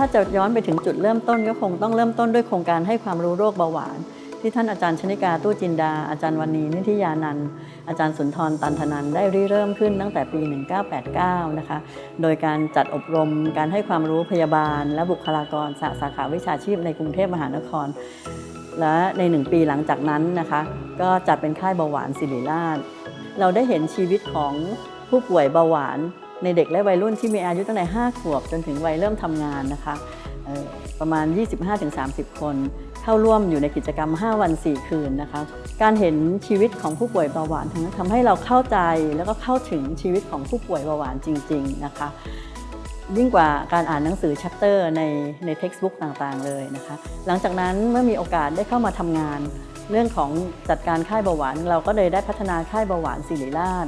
ถ้าจะย้อนไปถึงจุดเริ่มต้นก็คงต้องเริ่มต้นด้วยโครงการให้ความรู้โรคเบาหวาน ที่ท่านอาจารย์ชนิกาตู้จินดา อาจารย์วันนีนิธิยานันอาจารย์สุนทรตันธนันได้ริเริ่มขึ้นตั้งแต่ปี 1989 นะคะ โดยการจัดอบรมการให้ความรู้พยาบาล และบุคลากรสาสาขาวิชาชีพในกรุงเทพมหานคร และในหนึ่งปีหลังจากนั้นนะคะ ก็จัดเป็นค่ายเบาหวานศิริราช เราได้เห็นชีวิตของผู้ป่วยเบาหวาน ในเด็กและวัยรุ่นที่มีอายุตั้งแต่ 5 ขวบ จนถึงวัยเริ่มทำงานนะคะเอ่อประมาณ 25-30 คน เข้าร่วมอยู่ในกิจกรรม 5 วัน 4 คืนนะคะการเห็นชีวิตของผู้ป่วยเบาหวานทั้งนั้นทำให้เราเข้าใจแล้วก็เข้าถึงชีวิตของผู้ป่วยเบาหวานจริง ๆ นะคะยิ่งกว่าการอ่านหนังสือชัปเตอร์ในในเท็กซ์บุ๊กต่างๆ เลยนะคะ หลังจากนั้นเมื่อมีโอกาสได้เข้ามาทำงาน เรื่องของจัดการค่ายเบาหวาน เราก็เลยได้พัฒนาค่ายเบาหวานศิริราช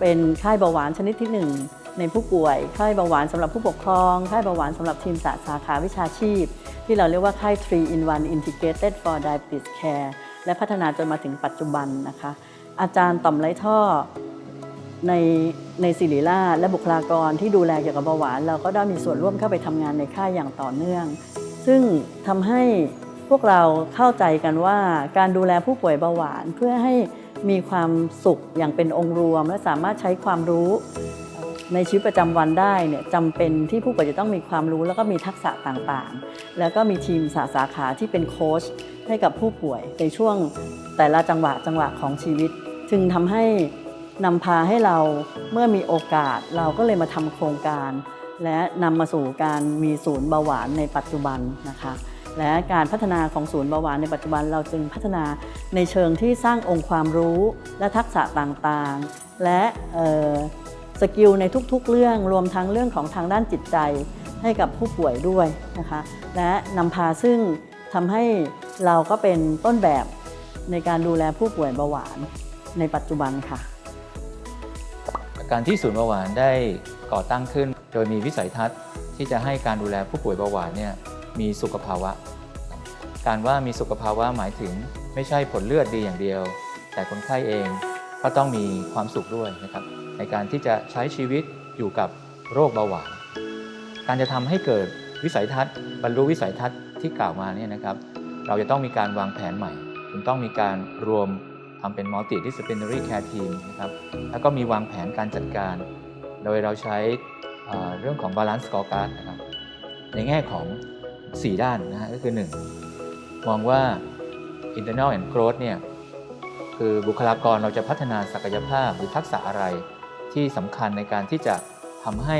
เป็นค่ายเบาหวานชนิดที่ 1 ในผู้ป่วยค่ายเบาหวานสำหรับผู้ปกครองค่ายเบาหวานสำหรับทีมสาสาขาวิชาชีพ ที่เราเรียกว่าค่าย3 in 1 integrated for diabetes care และพัฒนาจนมาถึงปัจจุบันนะคะ อาจารย์ต่อมไรท่อในในศิริราชและบุคลากรที่ดูแลเกี่ยวกับเบาหวาน เราก็ได้มีส่วนร่วมเข้าไปทำงานในค่ายอย่างต่อเนื่อง ซึ่งทำให้พวกเราเข้าใจกันว่าการดูแลผู้ป่วยเบาหวานเพื่อให้มีความสุขอย่างเป็นองค์รวม และสามารถใช้ความรู้ ในชีวิตประจำวันได้เนี่ยจำเป็นที่ผู้ป่วยจะต้องมีความรู้ แล้วก็มีทักษะต่างๆ แล้วก็มีทีมสาสาขาที่เป็นโค้ชให้กับผู้ป่วยในช่วงแต่ละจังหวะจังหวะของชีวิต จึงทำให้นำพาให้เราเมื่อมีโอกาสเราก็เลยมาทำโครงการ และนำมาสู่การมีศูนย์เบาหวานในปัจจุบันนะคะและการพัฒนาของศูนย์เบาหวานในปัจจุบันเราจึงพัฒนาในเชิงที่สร้างองค์ความรู้และทักษะต่างๆ และ สกิลในทุกๆ เรื่องรวมทั้งเรื่องของทางด้านจิตใจให้กับผู้ป่วยด้วยนะคะและนำพาซึ่งทำให้เราก็เป็นต้นแบบในการดูแลผู้ป่วยเบาหวานในปัจจุบันค่ะ การที่ศูนย์เบาหวานได้ก่อตั้งขึ้น โดยมีวิสัยทัศน์ที่จะให้การดูแลผู้ป่วยเบาหวานเนี่ยมีสุขภาวะ การว่ามีสุขภาวะหมายถึงไม่ใช่ผลเลือดดีอย่างเดียว แต่คนไข้เองก็ต้องมีความสุขด้วยนะครับ ในการที่จะใช้ชีวิตอยู่กับโรคเบาหวาน การจะทำให้เกิดวิสัยทัศน์ บรรลุวิสัยทัศน์ที่กล่าวมาเนี่ยนะครับ เราจะต้องมีการวางแผนใหม่ถึงต้องมีการรวมทำเป็น multidisciplinary care team นะครับ แล้วก็มีวางแผนการจัดการ โดยเราใช้เอ่อเรื่องของ balance scorecard นะครับ ในแง่ของ 4 ด้านนะฮะก็คือ 1 มองว่า internal and growth เนี่ยคือบุคลากรเราจะพัฒนาศักยภาพหรือทักษะอะไร ที่สำคัญในการที่จะทำให้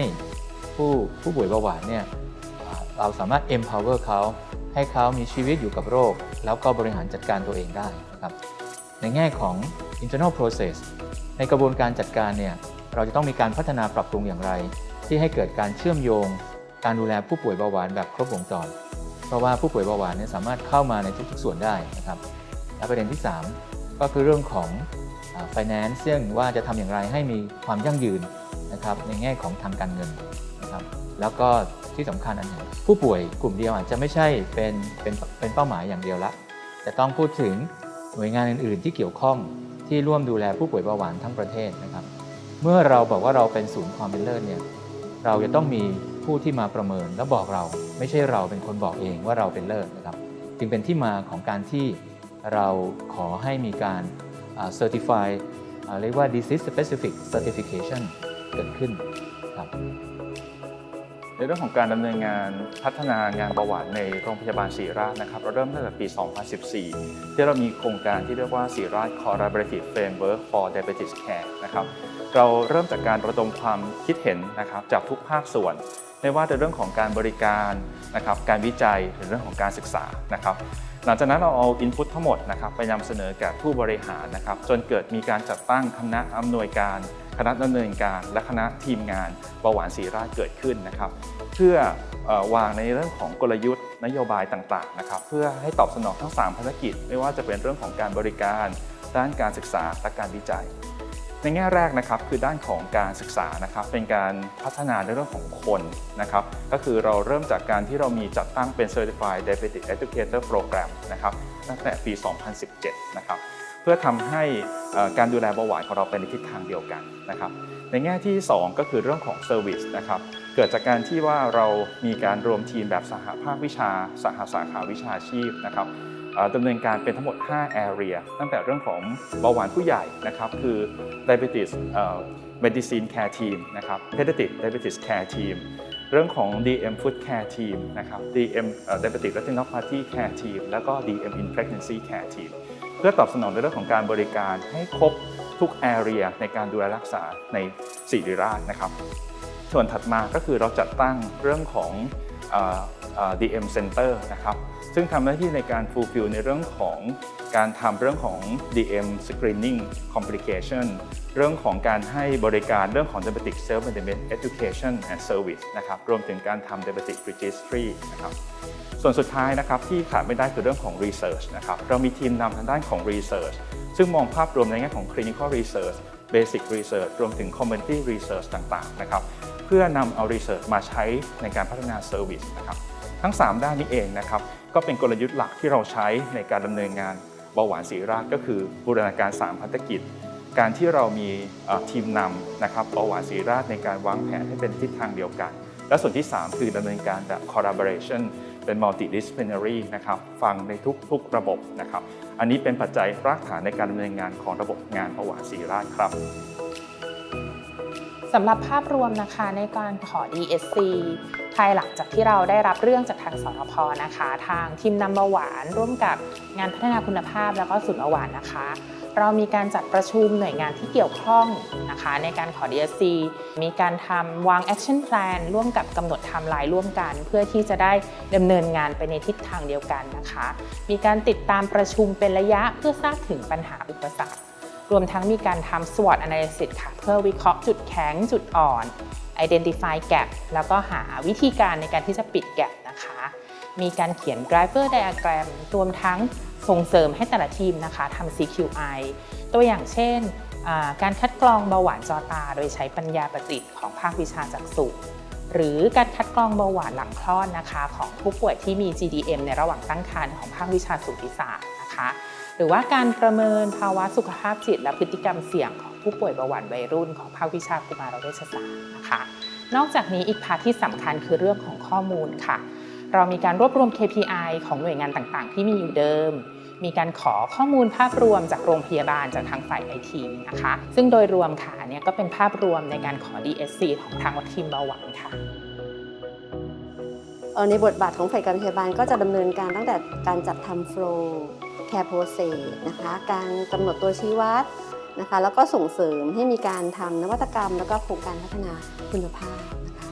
ผู้ผู้ป่วยเบาหวานเนี่ยเราสามารถ empower เขาให้เขามีชีวิตอยู่กับโรค แล้วก็บริหารจัดการตัวเองได้นะครับในแง่ของ internal process ในกระบวนการจัดการเนี่ยเราจะต้องมีการพัฒนาปรับปรุงอย่างไร ที่ให้เกิดการเชื่อมโยง การดูแลผู้ป่วยเบาหวานแบบครบวงจร เพราะว่าผู้ป่วยเบาหวานเนี่ยสามารถเข้ามาในทุกๆส่วนได้นะครับและประเด็นที่ 3 ก็คือเรื่องของ finance ซึ่งว่าจะทำอย่างไรให้มีความยั่งยืนนะครับในแง่ของทางการเงินนะครับแล้วก็ที่สำคัญอันหนึ่งผู้ป่วยกลุ่มเดียวอาจจะไม่ใช่เป็นเป็นเป็นเป้าหมายอย่างเดียวละจะต้องพูดถึงหน่วยงานอื่น ๆ ที่เกี่ยวข้องที่ร่วมดูแลผู้ป่วยเบาหวานทั้งประเทศนะครับ เมื่อเราบอกว่าเราเป็นศูนย์ความเป็นเลิศเนี่ยเราจะต้องมีผู้ที่มาประเมินและบอกเรา ไม่ใช่เราเป็นคนบอกเองว่าเราเป็นเลิศนะครับ จึงเป็นที่มาของการที่เราขอให้มีการ certify เรียกว่า disease specific certification เกิดขึ้นครับในเรื่องของการดำเนินงานพัฒนางานเบาหวานในโรงพยาบาลศรีราชนะครับ เราเริ่มตั้งแต่ปี 2014 ที่เรามีโครงการที่เรียกว่าศรีราช Collaborative Framework for Diabetes Care นะครับ เราเริ่มจากการระดมความคิดเห็นนะครับจากทุกภาคส่วน ไม่ว่าจะเรื่องของการบริการนะครับ การวิจัยหรือเรื่องของการศึกษานะครับ หลังจากนั้นเราเอาอินพุตทั้งหมดนะครับไปนำเสนอแก่ผู้บริหารนะครับจนเกิดมีการจัดตั้งคณะอำนวยการ คณะดำเนินการ และคณะทีมงานเบาหวานศรีราชเกิดขึ้นนะครับเพื่อเออวางในเรื่องของกลยุทธ์นโยบายต่างๆนะครับเพื่อให้ตอบสนองทั้ง 3 ภารกิจ ไม่ว่าจะเป็นเรื่องของการบริการ ด้านการศึกษาและการวิจัย ในแง่แรกนะครับคือด้านของการศึกษานะครับเป็นการพัฒนาในเรื่องของคนนะครับก็คือเราเริ่มจากการที่เรามีจัดตั้งเป็น Certified Diabetic Educator Program นะครับตั้งแต่ปี 2017 นะครับเพื่อทำให้การดูแลเบาหวานของเราไปในทิศทางเดียวกันนะครับในแง่ที่ 2 ก็คือเรื่องของเซอร์วิสนะครับเกิดจากการที่ว่าเรามีการรวมทีมแบบสหภาควิชา สหสาขาวิชาชีพนะครับ ดำเนินการเป็นทั้งหมด 5 area ตั้งแต่เรื่องของเบาหวานผู้ใหญ่นะครับคือ diabetes medicine care team นะครับ pediatric diabetes care team เรื่องของ DM food care team นะครับ DM diabetic retinopathy care team แล้วก็ DM in pregnancy care team เพื่อตอบสนองในเรื่องของการบริการให้ครบทุก area ในการดูแลรักษาในศิริราชนะครับ ส่วนถัดมาก็คือเราจัดตั้งเรื่องของ DM Center นะครับซึ่งทำหน้าที่ในการ fulfill ในเรื่องของการทำเรื่องของ DM Screening Complication เรื่องของการให้บริการเรื่องของ Diabetic Self Management Education and Service นะครับรวมถึงการทำ Diabetic Registry นะครับส่วนสุดท้ายนะครับที่ขาดไม่ได้คือเรื่องของ Research นะครับเรามีทีมนำทางด้านของ Research ซึ่งมองภาพรวมในแง่ของ Clinical Research Basic Research รวมถึง Community Research ต่างๆนะครับเพื่อนำเอา Research มาใช้ในการพัฒนา Service นะครับ ทั้ง 3 ด้านนี้เองนะครับก็เป็นกลยุทธ์หลักที่เราใช้ในการดำเนินงานเบาหวานศรีราชก็คือบูรณาการ 3 พัฒกิจ การที่เรามีทีมนำนะครับเบาหวานศรีราชในการวางแผนให้เป็นทิศทางเดียวกัน และส่วนที่ 3 คือดำเนินการแบบ collaboration เป็น multidisciplinary นะครับฟังในทุกๆระบบนะครับ อันนี้เป็นปัจจัยรากฐานในการดำเนินงานของระบบงานเบาหวานศรีราชครับ สำหรับภาพรวมนะคะในการขอ DSC ภายหลังจากที่เราได้รับเรื่องจากทางสทพนะคะ ทางทีมนำเบาหวานร่วมกับงานพัฒนาคุณภาพแล้วก็ศูนย์เบาหวานนะคะ เรามีการจัดประชุมหน่วยงานที่เกี่ยวข้องนะคะ ในการขอ DSC มีการทำวาง action plan ร่วมกับกำหนดไทม์ไลน์ร่วมกัน เพื่อที่จะได้ดำเนินงานไปในทิศทางเดียวกันนะคะ มีการติดตามประชุมเป็นระยะเพื่อทราบถึงปัญหาอุปสรรค รวมทั้งมีการทำ SWOT analysis ค่ะ เพื่อวิเคราะห์จุดแข็งจุดอ่อน identify gap แล้วก็หาวิธีการในการที่จะปิด gap นะคะ มีการเขียน driver diagram รวมทั้งส่งเสริมให้แต่ละทีมนะคะทำ CQI ตัวอย่างเช่น การคัดกรองเบาหวานจอตา โดยใช้ปัญญาประดิษฐ์ของภาควิชาจักษุหรือการคัดกรองเบาหวานหลังคลอดนะคะ ของผู้ป่วยที่มี GDM ในระหว่างตั้งครรภ์ของภาควิชาสูติศาสตร์นะคะ หรือว่าการประเมินภาวะสุขภาพจิต และพฤติกรรมเสี่ยงของผู้ป่วยเบาหวานวัยรุ่นของภาควิชากุมารเวชศาสตร์นะคะ นอกจากนี้อีกพาร์ทที่สำคัญคือเรื่องของข้อมูลค่ะ เรามีการรวบรวม KPI ของหน่วยงานต่างๆ ที่มีอยู่เดิม มีการขอข้อมูลภาพรวมจากโรงพยาบาลจากทางฝ่ายไอทีนะคะ ซึ่งโดยรวมค่ะเนี่ยก็เป็นภาพรวมในการขอ DSC ของทางวัทีมเบาหวานค่ะในบทบาทของฝ่ายการพยาบาลก็จะดำเนินการตั้งแต่การจัดทำโฟล์ แคร์โปรเซสนะคะ การกำหนดตัวชี้วัดนะคะ แล้วก็ส่งเสริมให้มีการทำนวัตกรรม แล้วก็โครงการพัฒนาคุณภาพนะคะ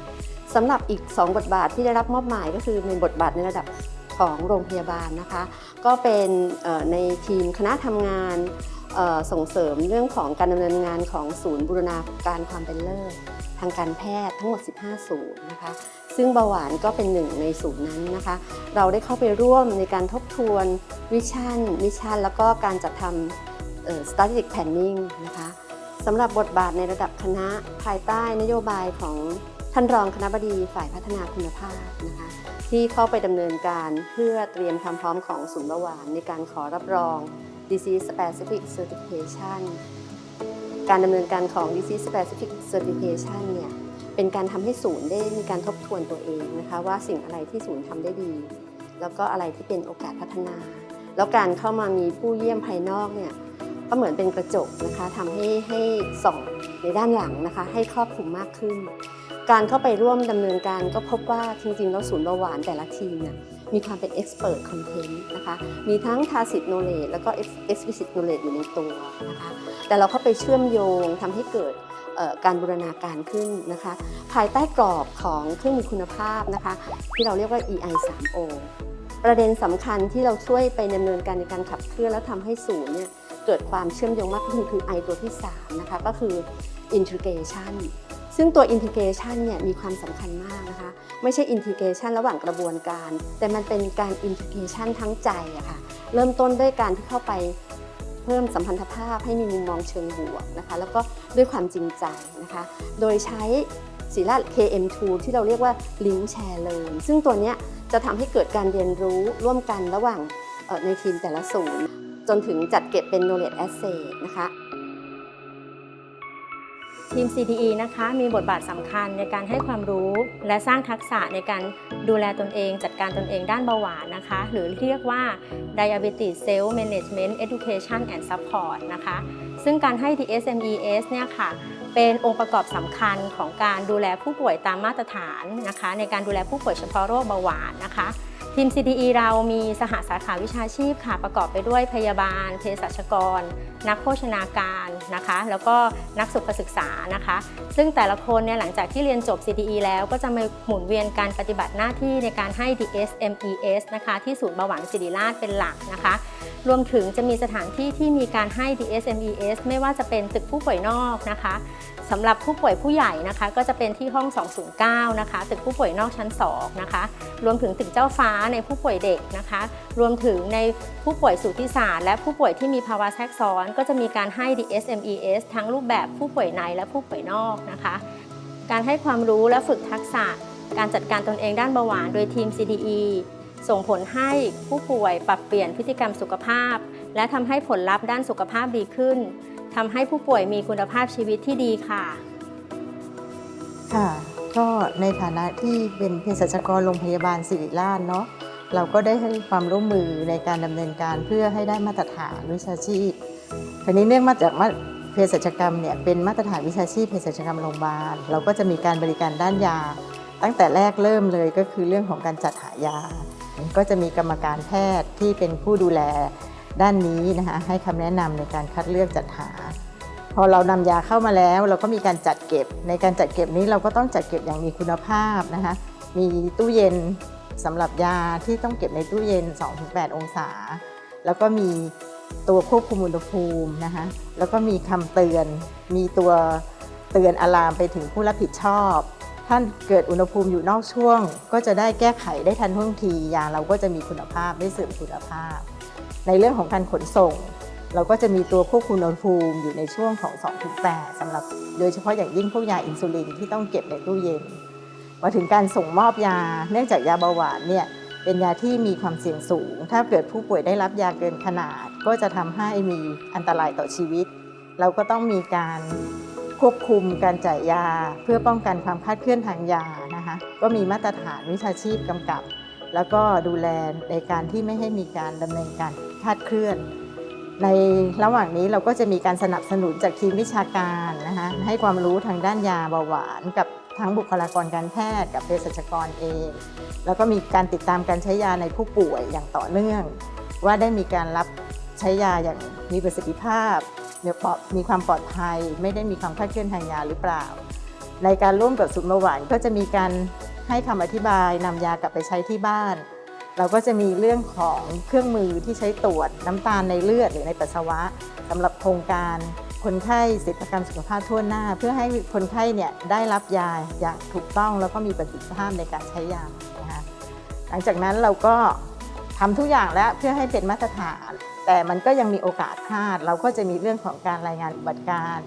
สำหรับอีก 2 บทบาทที่ได้รับมอบหมายก็คือในบทบาทในระดับของโรงพยาบาลนะคะ ก็เป็นในทีมคณะทำงานส่งเสริมเรื่องของการดำเนินงานของศูนย์บูรณาการความเป็นเลิศทางการแพทย์ทั้งหมด 15 ศูนย์นะคะ ซึ่งเบาหวานก็เป็นหนึ่งในศูนย์นั้นนะคะ เราได้เข้าไปร่วมในการทบทวนวิชั่นมิชั่น แล้วก็การจัดทำเอ่อ strategic planning นะคะสำหรับบทบาทในระดับคณะภายใต้นโยบายของท่านรองคณะบดีฝ่ายพัฒนาคุณภาพนะคะที่เข้าไปดำเนินการเพื่อเตรียมความพร้อมของศูนย์เบาหวานในการขอรับรอง disease specific certification การดำเนินการของ disease specific certification เนี่ย เป็นการทำให้ศูนย์ได้มีการทบทวนตัวเองนะคะว่าสิ่งอะไรที่ศูนย์ทำได้ดี แล้วก็อะไรที่เป็นโอกาสพัฒนา แล้วการเข้ามามีผู้เยี่ยมภายนอกเนี่ยก็เหมือนเป็นกระจกนะคะทำให้ให้ส่องในด้านหลังนะคะ ให้ครอบคลุมมากขึ้น การเข้าไปร่วมดำเนินการก็พบว่าจริงๆแล้วศูนย์เบาหวานแต่ละทีมเนี่ยมีความเป็น expert content นะคะ มีทั้ง tacit knowledge แล้วก็ explicit knowledge อยู่ในตัวนะคะ แต่เราเข้าไปเชื่อมโยงทำให้เกิด การบูรณาการขึ้นนะคะ ภายใต้กรอบของเครื่องมือคุณภาพนะคะ ที่เราเรียกว่า EI 3O ประเด็นสำคัญที่เราช่วยไปดำเนินการในการขับเคลื่อนแล้วทำให้ศูนย์เนี่ยเกิดความเชื่อมโยงมากขึ้นคือ I ตัวที่ 3 นะคะ ก็คือ integration ซึ่งตัว integration เนี่ยมีความสำคัญมากนะคะ ไม่ใช่ integration ระหว่างกระบวนการ แต่มันเป็นการ integration ทั้งใจอะค่ะ เริ่มต้นด้วยการที่เข้าไป เพิ่มสัมพันธภาพให้มีมุมมองเชิงบวกนะคะแล้วก็ด้วยความจริงใจนะคะโดยใช้ศิลา KM2 ที่เราเรียกว่า Link Share Learn ซึ่งตัวนี้จะทำให้เกิดการเรียนรู้ร่วมกันระหว่างในทีมแต่ละศูนย์ จนถึงจัดเก็บเป็น knowledge asset นะคะ ทีม CTE นะคะมีบทบาทสำคัญในการให้ความรู้ และสร้างทักษะในการดูแลตนเอง จัดการตนเองด้านเบาหวานนะคะ หรือเรียกว่า Diabetes Self Management Education and Support นะคะ ซึ่งการให้ DSMES เนี่ยค่ะเป็นองค์ประกอบสำคัญของการดูแลผู้ป่วยตามมาตรฐานนะคะ ในการดูแลผู้ป่วยเฉพาะโรคเบาหวานนะคะ ทีม CTE เรามีสหสาขาวิชาชีพค่ะ ประกอบไปด้วยพยาบาล เภสัชกร นักโภชนาการนะคะ แล้วก็นักสุขศึกษานะคะ ซึ่งแต่ละคนเนี่ยหลังจากที่เรียนจบ CTE แล้วก็จะมาหมุนเวียนการปฏิบัติหน้าที่ในการให้ DSMES นะคะ ที่ศูนย์เบาหวานศิริราชเป็นหลักนะคะ รวมถึงจะมีสถานที่ที่มีการให้ DSMES ไม่ว่าจะเป็นตึกผู้ป่วยนอกนะคะ สำหรับผู้ป่วยผู้ใหญ่นะคะก็จะเป็นที่ห้อง 209 นะคะตึกผู้ป่วยนอกชั้น 2 นะคะ รวมถึงตึกเจ้าฟ้าในผู้ป่วยเด็กนะคะ รวมถึงในผู้ป่วยสูติศาสตร์และผู้ป่วยที่มีภาวะแทรกซ้อน ก็จะมีการให้ DSMES ทั้งรูปแบบผู้ป่วยในและผู้ป่วยนอกนะคะ การให้ความรู้และฝึกทักษะ การจัดการตนเองด้านเบาหวานโดยทีม CDE ส่งผลให้ผู้ป่วยปรับเปลี่ยนพฤติกรรมสุขภาพ และทำให้ผลลัพธ์ด้านสุขภาพดีขึ้น ทำให้ผู้ป่วยมีคุณภาพชีวิตที่ดีค่ะ ค่ะก็ในฐานะที่เป็นเภสัชกรโรงพยาบาลศิริราชเนาะเราก็ได้ให้ความร่วมมือในการดำเนินการเพื่อให้ได้มาตรฐานวิชาชีพทีนี้เนื่องมาจากมาเภสัชกรรมเนี่ยเป็นมาตรฐานวิชาชีพเภสัชกรรมโรงพยาบาล เราก็จะมีการบริการด้านยา ตั้งแต่แรกเริ่มเลยก็คือเรื่องของการจัดหายา ก็จะมีกรรมการแพทย์ที่เป็นผู้ดูแล ด้านนี้นะคะให้คำแนะนำในการคัดเลือกจัดหา พอเรานำยาเข้ามาแล้ว เราก็มีการจัดเก็บ ในการจัดเก็บนี้เราก็ต้องจัดเก็บอย่างมีคุณภาพนะคะมีตู้เย็นสำหรับยาที่ต้องเก็บในตู้เย็น 2-8 องศา แล้วก็มีตัวควบคุมอุณหภูมินะคะแล้วก็มีคำเตือน มีตัวเตือนอะลามไปถึงผู้รับผิดชอบท่านเกิดอุณหภูมิอยู่นอกช่วง ก็จะได้แก้ไขได้ทันท่วงทียาเราก็จะมีคุณภาพได้เสริมคุณภาพ ในเรื่องของการขนส่ง เราก็จะมีตัวควบคุมอุณหภูมิอยู่ในช่วงของ 2-8สำหรับโดยเฉพาะอย่างยิ่งพวกยาอินซูลินที่ต้องเก็บในตู้เย็น มาถึงการส่งมอบยา เนื่องจากยาเบาหวานเนี่ยเป็นยาที่มีความเสี่ยงสูง ถ้าเกิดผู้ป่วยได้รับยาเกินขนาด ก็จะทำให้มีอันตรายต่อชีวิต เราก็ต้องมีการควบคุมการจ่ายยา เพื่อป้องกันความคลาดเคลื่อนทางยานะคะ ก็มีมาตรฐานวิชาชีพกำกับ แล้วก็ดูแลในการที่ไม่ให้มีการดำเนินการคลาดเคลื่อน ในระหว่างนี้เราก็จะมีการสนับสนุนจากทีมวิชาการนะคะให้ความรู้ทางด้านยาเบาหวาน กับทั้งบุคลากรการแพทย์ กับเภสัชกรเอง แล้วก็มีการติดตามการใช้ยาในผู้ป่วยอย่างต่อเนื่อง ว่าได้มีการรับใช้ยาอย่างมีประสิทธิภาพเนี่ยมีความปลอดภัย ไม่ได้มีความคลาดเคลื่อนทางยาหรือเปล่า ในการร่วมกับศูนย์เบาหวานก็จะมีการ ให้คำอธิบายนำยากลับไปใช้ที่บ้าน เราก็จะมีเรื่องของเครื่องมือที่ใช้ตรวจน้ำตาลในเลือดหรือในปัสสาวะสำหรับโครงการคนไข้สิทธิประกันสุขภาพทั่วหน้า เพื่อให้คนไข้เนี่ยได้รับยาอย่างถูกต้องแล้วก็มีประสิทธิภาพในการใช้ยานะคะหลังจากนั้นเราก็ทำทุกอย่างแล้วเพื่อให้เป็นมาตรฐาน แต่มันก็ยังมีโอกาสพลาด เราก็จะมีเรื่องของการรายงานอุบัติการ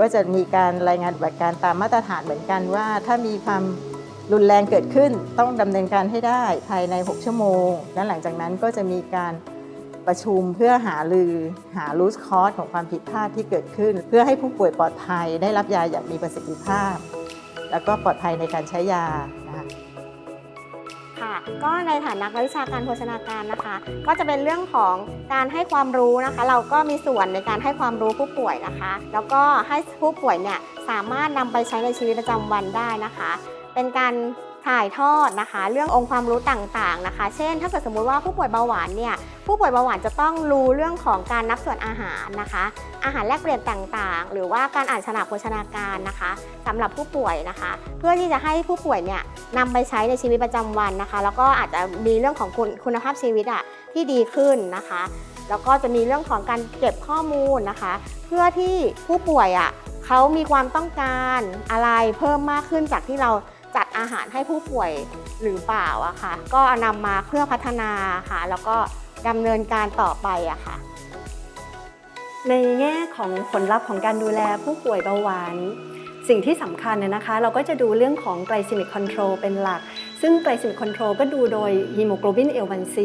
ก็จะมีการรายงานอุบัติการตามมาตรฐานเหมือนกันว่า ถ้ามีความ รุนแรงเกิดขึ้นต้องดำเนินการให้ได้ภายใน 6 ชั่วโมง และหลังจากนั้นก็จะมีการประชุมเพื่อหาลือหา root cause ของความผิดพลาดที่เกิดขึ้น เพื่อให้ผู้ป่วยปลอดภัยได้รับยาอย่างมีประสิทธิภาพ แล้วก็ปลอดภัยในการใช้ยานะคะค่ะก็ในฐานะนักวิชาการโภชนาการนะคะ ก็จะเป็นเรื่องของการให้ความรู้นะคะ เราก็มีส่วนในการให้ความรู้ผู้ป่วยนะคะ แล้วก็ให้ผู้ป่วยเนี่ยสามารถนำไปใช้ในชีวิตประจำวันได้นะคะ เป็นการถ่ายทอดนะคะ เรื่ององค์ความรู้ต่างๆนะคะ เช่น ถ้าเกิดสมมุติว่าผู้ป่วยเบาหวานเนี่ยผู้ป่วยเบาหวานจะต้องรู้เรื่องของการนับส่วนอาหารนะคะ อาหารแลกเปลี่ยนต่างๆ หรือว่าการอ่านฉลากโภชนาการนะคะสำหรับผู้ป่วยนะคะ เพื่อที่จะให้ผู้ป่วยเนี่ยนำไปใช้ในชีวิตประจำวันนะคะ แล้วก็อาจจะมีเรื่องของคุณคุณภาพชีวิตอะที่ดีขึ้นนะคะ แล้วก็จะมีเรื่องของการเก็บข้อมูลนะคะ เพื่อที่ผู้ป่วยอะเขามีความต้องการอะไรเพิ่มมากขึ้นจากที่เรา จัดอาหารให้ผู้ป่วยหรือเปล่าอะค่ะ ก็นำมาเพื่อพัฒนาค่ะ แล้วก็ดำเนินการต่อไปอะค่ะ ในแง่ของผลลัพธ์ของการดูแลผู้ป่วยเบาหวาน สิ่งที่สำคัญเนี่ยนะคะ เราก็จะดูเรื่องของ glycemic control เป็นหลัก ซึ่งไกลซิมิคอนโทรลก็ดูโดยฮีโมโกลบิน A1C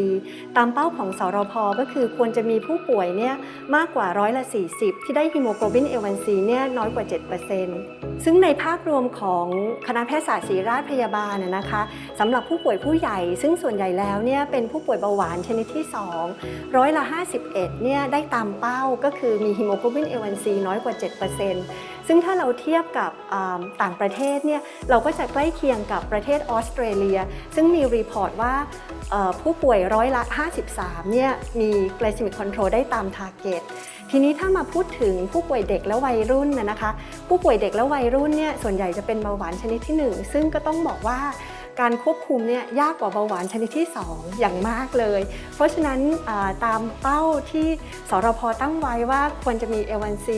ตามเป้าของสรพก็คือควรจะมีผู้ป่วยเนี่ยมากกว่าร้อยละ 40 ที่ได้ฮีโมโกลบิน A1C เนี่ยน้อยกว่า 7%ซึ่งในภาพรวมของคณะแพทยศาสตร์ศิริราชพยาบาลนะนะคะสำหรับผู้ป่วยผู้ใหญ่ ซึ่งส่วนใหญ่แล้วเนี่ยเป็นผู้ป่วยเบาหวานชนิดที่ 2 ร้อยละ 51เนี่ยได้ตามเป้าก็คือมีฮีโมโกลบิน A1C น้อยกว่า 7% ซึ่งถ้าเราเทียบกับต่างประเทศเนี่ยเราก็จะใกล้เคียงกับประเทศออสเตรเลีย ซึ่งมีรีพอร์ตว่าผู้ป่วยร้อยละ 53 เนี่ยมีไกลซิมิกคอนโทรลได้ตามทาร์เก็ตทีนี้ถ้ามาพูดถึงผู้ป่วยเด็กและวัยรุ่นนะนะคะ ผู้ป่วยเด็กและวัยรุ่นเนี่ยส่วนใหญ่จะเป็นเบาหวานชนิดที่ 1 ซึ่งก็ต้องบอกว่า การควบคุมเนี่ยยากกว่าเบาหวานชนิดที่ 2 อย่างมากเลย เพราะฉะนั้นตามเป้าที่สรพตั้งไว้ว่าควรจะมี A1C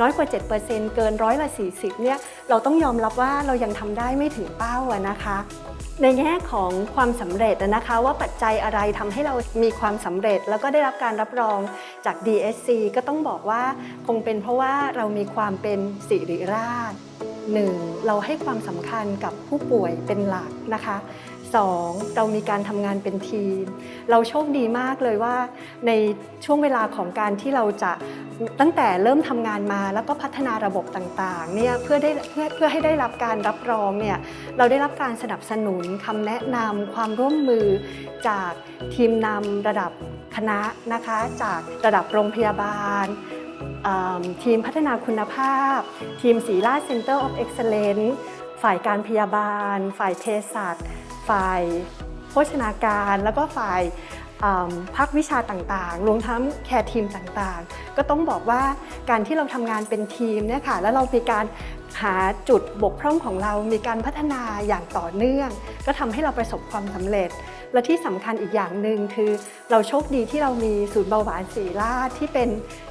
น้อยกว่า 7%เกินร้อยละ 40เนี่ยเราต้องยอมรับว่าเรายังทำได้ไม่ถึงเป้าอะนะคะในแง่ของความสำเร็จนะคะว่าปัจจัยอะไรทำให้เรามีความสำเร็จ แล้วก็ได้รับการรับรองจาก DSC ก็ต้องบอกว่าคงเป็นเพราะว่าเรามีความเป็นสิริราช 1. เราให้ความสำคัญกับผู้ป่วยเป็นหลักนะคะ 2. เรามีการทำงานเป็นทีม เราโชคดีมากเลยว่า ในช่วงเวลาของการที่เราจะตั้งแต่เริ่มทำงานมาแล้วก็พัฒนาระบบต่างๆเนี่ยเพื่อได้เพื่อเพื่อให้ได้รับการรับรองเนี่ยเราได้รับการสนับสนุนคำแนะนำความร่วมมือจากทีมนำระดับคณะนะคะ จากระดับโรงพยาบาล ทีมพัฒนาคุณภาพ ทีมศรีราช Center of Excellence ฝ่ายการพยาบาล ฝ่ายเภสัชฝ่ายโภชนาการ แล้วก็ฝ่ายอ่าภาควิชาต่างๆ รวมทั้งแคร์ทีมต่างๆ ก็ต้องบอกว่าการที่เราทำงานเป็นทีมเนี่ยค่ะแล้วเรามีการหาจุดบกพร่องของเรา มีการพัฒนาอย่างต่อเนื่อง ก็ทำให้เราประสบความสำเร็จ และที่สำคัญอีกอย่างหนึ่งคือ เราโชคดีที่เรามีศูนย์เบาหวานศรีราชที่เป็น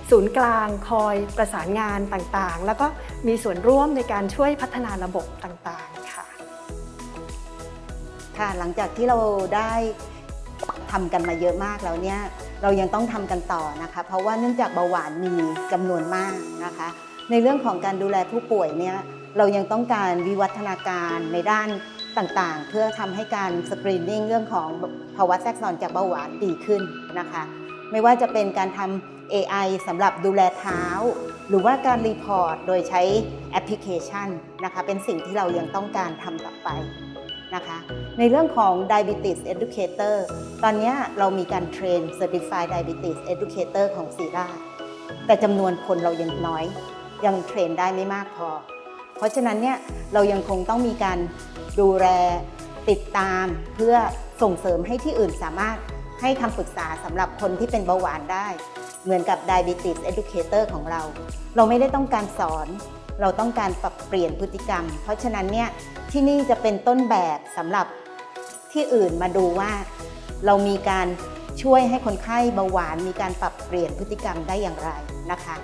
ศูนย์กลางคอยประสานงานต่างๆ แล้วก็มีส่วนร่วมในการช่วยพัฒนาระบบต่างๆค่ะค่ะหลังจากที่เราได้ทำกันมาเยอะมากแล้วเนี่ยเรายังต้องทำกันต่อนะคะ เพราะว่าเนื่องจากเบาหวานมีจำนวนมากนะคะ ในเรื่องของการดูแลผู้ป่วยเนี่ยเรายังต้องการวิวัฒนาการในด้าน ต่างๆ เพื่อทำให้การสกรีนนิ่งเรื่องของภาวะแทรกซ้อนจากเบาหวานดีขึ้นนะคะ ไม่ว่าจะเป็นการทำ AI สำหรับดูแลเท้า หรือว่าการรีพอร์ตโดยใช้แอปพลิเคชันนะคะ เป็นสิ่งที่เรายังต้องการทำต่อไปนะคะ ในเรื่องของ diabetes educator ตอนนี้เรามีการเทรน certified diabetes educator ของซีราแต่จำนวนคนเรายังน้อย ยังเทรนได้ไม่มากพอ เพราะฉะนั้นเนี่ยเรายังคงต้องมีการดูแลติดตามเพื่อส่งเสริมให้ที่อื่นสามารถให้คำปรึกษาสำหรับคนที่เป็นเบาหวานได้ เหมือนกับ diabetes educator ของเรา เราไม่ได้ต้องการสอน เราต้องการปรับเปลี่ยนพฤติกรรม เพราะฉะนั้นเนี่ยที่นี่จะเป็นต้นแบบสำหรับที่อื่นมาดูว่า เรามีการช่วยให้คนไข้เบาหวานมีการปรับเปลี่ยนพฤติกรรมได้อย่างไรนะคะ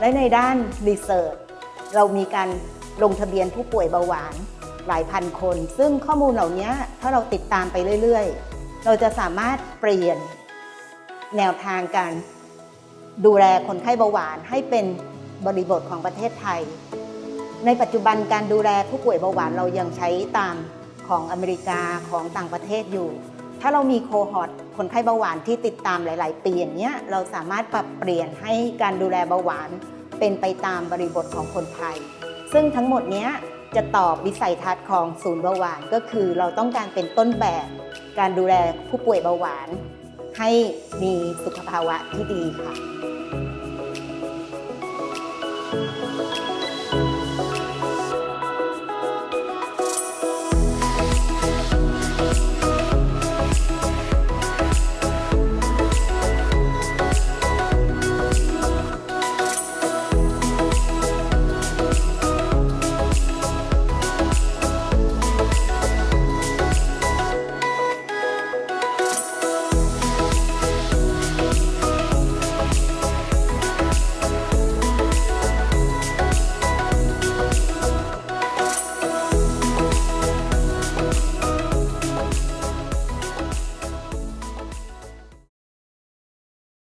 และในด้านรีเสิร์ชเรามีการ ลงทะเบียนผู้ป่วยเบาหวานหลายพันคน ซึ่งข้อมูลเหล่านี้ถ้าเราติดตามไปเรื่อยๆ เราจะสามารถเปลี่ยนแนวทางการดูแลคนไข้เบาหวานให้เป็นบริบทของประเทศไทย ในปัจจุบันการดูแลผู้ป่วยเบาหวานเรายังใช้ตามของอเมริกาของต่างประเทศอยู่ ถ้าเรามีโคฮอร์ตคนไข้เบาหวานที่ติดตามหลาย ๆ ปีอย่างเนี้ยเราสามารถปรับเปลี่ยนให้การดูแลเบาหวานเป็นไปตามบริบทของคนไทย ซึ่งทั้งหมดนี้จะตอบวิสัยทัศน์ของศูนย์เบาหวานก็คือเราต้องการเป็นต้นแบบการดูแลผู้ป่วยเบาหวาน ให้มีสุขภาวะที่ดีค่ะ